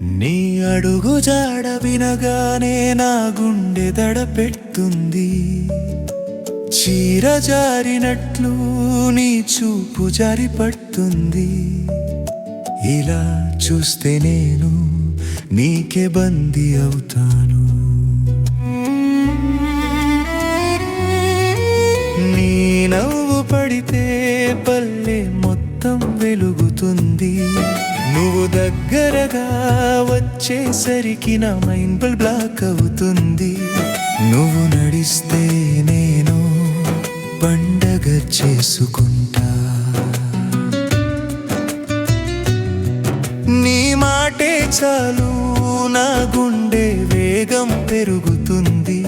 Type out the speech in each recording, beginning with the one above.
నీ అడుగు జాడ వినగానే నా గుండె దడ పెడుతుంది చీర జారినట్లు నీ చూపు జారి పడుతుంది ఇలా చూస్తే నేను నీకే బందీ అవుతాను. నీ నవ్వు పడితే పల్లె మొత్తం వెలుగుతుంది. నువ్వు దగ్గరగా వచ్చేసరికి నా మైండ్ బ్లాక్ అవుతుంది. నువ్వు నడిస్తే నేను పండగ చేసుకుంటా. నీ మాటే చాలు నా గుండె వేగం పెరుగుతుంది.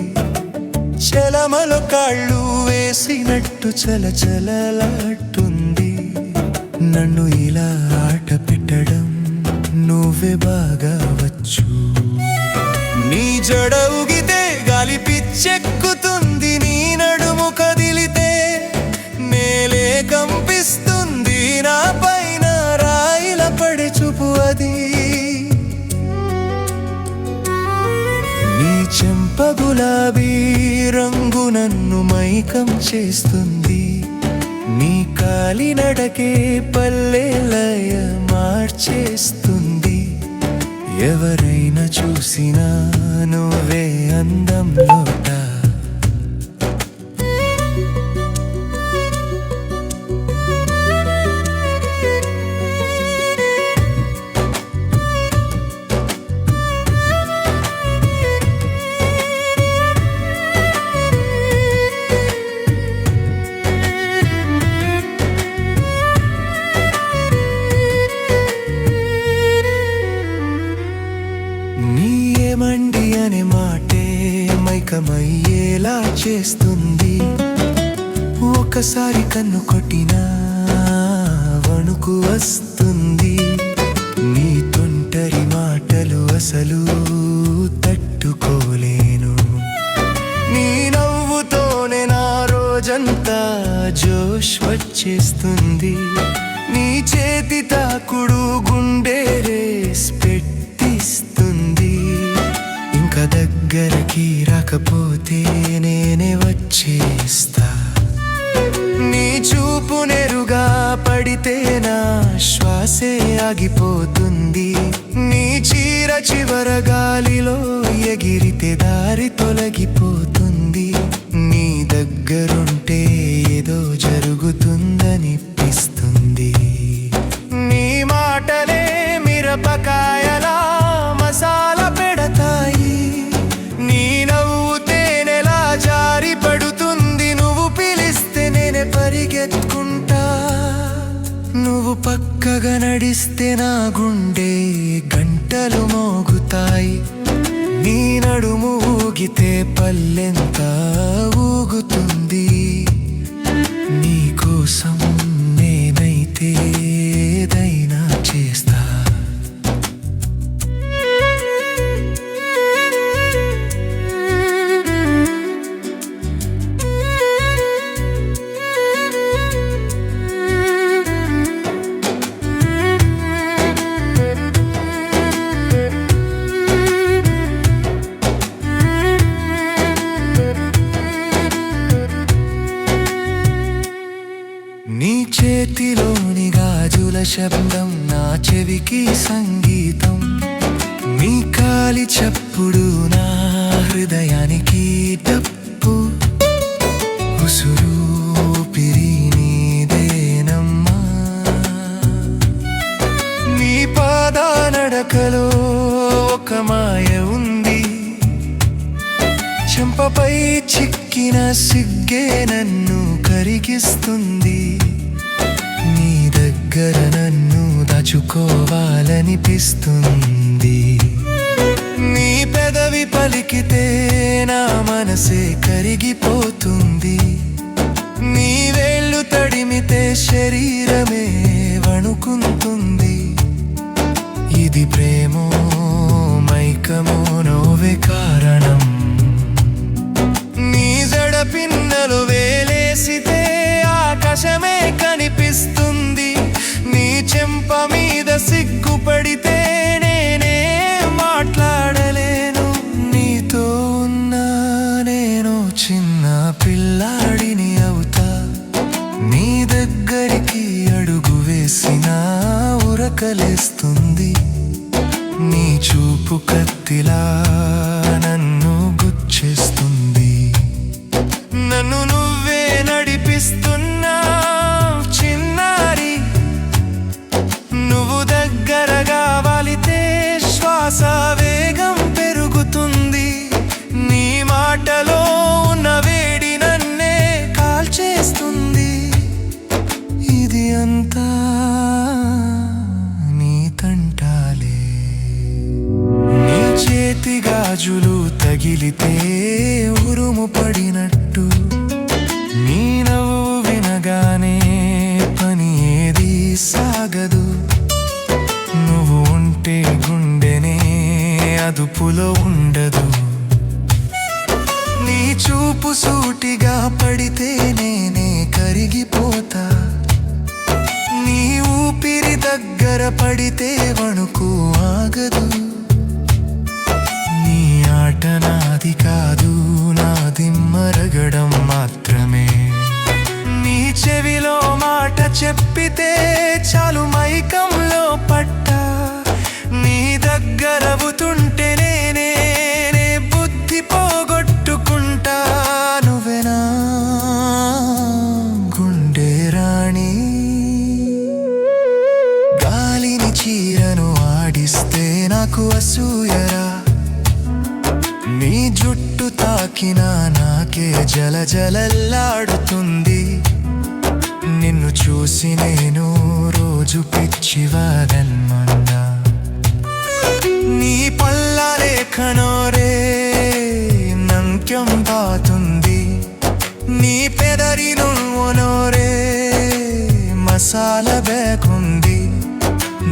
చలమలు కాళ్ళు వేసినట్టు చల చలలాటుంది నన్ను ఇలా బాగా వచ్చు నీ జడ ఊగితే గాలి పిచ్చెక్కుతుంది నీ నడుము కదిలితే నేలే కంపిస్తుంది నా పైన రాయిల పడే చూపు అది. నీ చెంప గులాబీ రంగు నన్ను మైకం చేస్తుంది నీ కాలి నడకే పల్లె చేస్తుంది. ఒకసారి కన్ను కొట్టినా వణుకు వస్తుంది. నీ తొంటరి మాటలు అసలు తట్టుకోలేను. నీ నవ్వుతోనే నా రోజంతా జోష్ వచ్చేస్తుంది. నీ చేతి తాకుడు గుండె రేస్ పెట్టి దగ్గరికి రాకపోతే నేనే వచ్చేస్తా. నీ చూపు నెరుగా పడితే నా శ్వాసే ఆగిపోతుంది. నీ చీర చివర గాలిలో ఎగిరితే దారి తొలగిపోతుంది. నీ దగ్గరుంటే ఏదో జరుగుతుందనిపిస్తుంది. నీ మాటలే మిరపకాయ పరిగెత్తుకుంటా. నువ్వు పక్కగా నడిస్తే నా గుండె గంటలు మోగుతాయి. నీ నడుము ఊగితే పల్లెంత ఊగుతుంది. చేతిలోని గాజుల శబ్దం నా చెవికి సంగీతం. మీ కాలి చప్పుడు నా హృదయానికి తప్పు ఉసురు నీదేనమ్మా. నీ నడకలో ఒక మాయ ఉంది. చెంపపై చిక్కిన సిగ్గే నన్ను కరిగిస్తుంది. దగ్గర నన్ను దాచుకోవాలనిపిస్తుంది. నీ పెదవి పలికితే నా మనసే కరిగిపో దీప మీద సిగ్గుపడితే నేనే మాట్లాడలేను. నీతో ఉన్నా నేను చిన్న పిల్లాడిని అవుతా. నీ దగ్గరికి అడుగు వేసిన ఉరకలేస్తుంది. నీ చూపు కత్తిలా నన్ను గుచ్చేస్తుంది. నన్ను నువ్వే నడిపిస్తున్నా తగిలితే ఉరుము పడినట్టు. నీ నవ్వు వినగానే పని ఏది సాగదు. నువ్వు ఉంటే గుండెనే అదుపులో ఉండదు. నీ చూపు సూటిగా పడితే నేనే కరిగిపోతా. నీ ఊపిరి దగ్గర పడితే వణుకు ఆగదు. చెప్పితే చాలు మైకంలో పట్టా. నీ దగ్గరవుతుంటే నేనే బుద్ధి పోగొట్టుకుంటా. నువ్వెనా గుండె రాణి? గాలిని చీరను ఆడిస్తే నాకు అసూయరా? నీ జుట్టు తాకినా నాకే జల జలల్లాడుతుంది నిన్ను చూసి నేను రోజు పిచ్చివాదన్మన్నా నీ పల్ల రేఖనోరే నంక్యం పాతుంది నీ పెదరి నువ్వునోరే మసాల బేకుంది.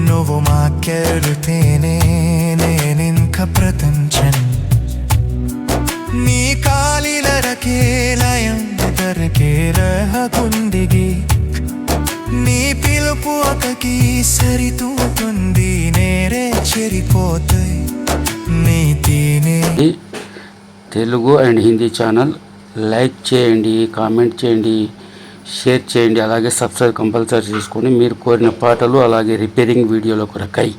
నువ్వు మాకెళ్తేనే Telugu and Hindi channel like చేయండి కామెంట్ చేయండి షేర్ చేయండి అలాగే సబ్స్క్రైబ్ కంపల్సరీ చేసుకొని మీరు కోరిన పాటలు అలాగే రిపేరింగ్ వీడియోల కొరకై.